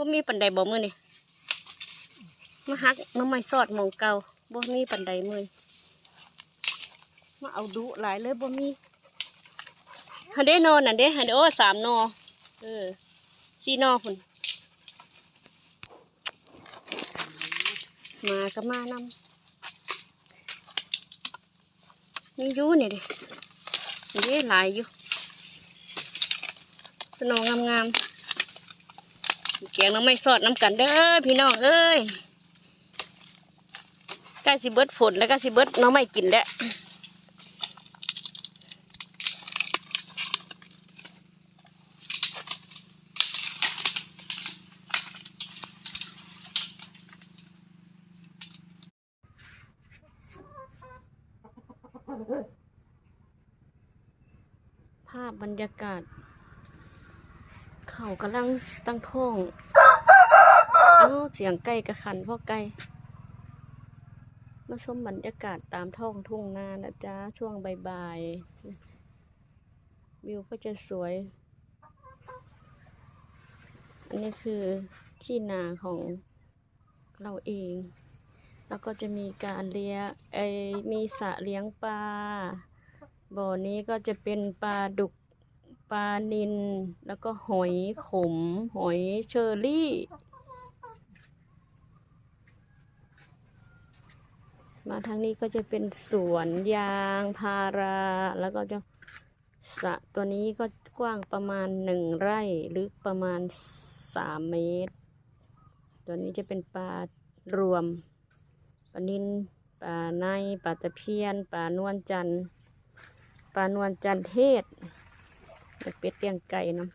บ่มีปันไดบ่มือนี่มาฮักน้ำไม้สอดมองเก่าบ่มีปันไดมือมาเอาดุหลายเลยบ่มีฮันเด้นอนนั่นเด้ฮันเด้โอ้สามนอเออสี่นอพุ่นมาก็มานำยังอยู่นี่เดินี่เด้หลายอยู่สนองงามๆ แกงน้ำไม่สอดน้ำกันเด้อพี่น้องเอ้ยใกล้สิเบิดผลแล้วก็สิเบิดน้องไม่กินแล้วภาพบรรยากาศ เขากำลังตั้งท้องเอ้าเสียงไก่กระขันพ่อไก่มาชมบรรยากาศตามท้องทุ่งนานะจ๊ะช่วงบ่ายๆวิวก็จะสวย อันนี้คือที่นาของเราเอง แล้วก็จะมีการเลี้ยงไอมีสระเลี้ยงปลาบ่อนี้ก็จะเป็นปลาดุก ปลานิลแล้วก็หอยขม หอยเชอรี่ มาทางนี้ก็จะเป็นสวนยางพารา แล้วก็จะสระตัวนี้ก็กว้างประมาณหนึ่งไร่ลึกประมาณสามเมตร ตัวนี้จะเป็นปลารวมปลานิลปลาในปลาตะเพียนปลานวลจันทร์ปลานวลจันทร์เทศ เป็ดเลี้ยงไก่เนาะ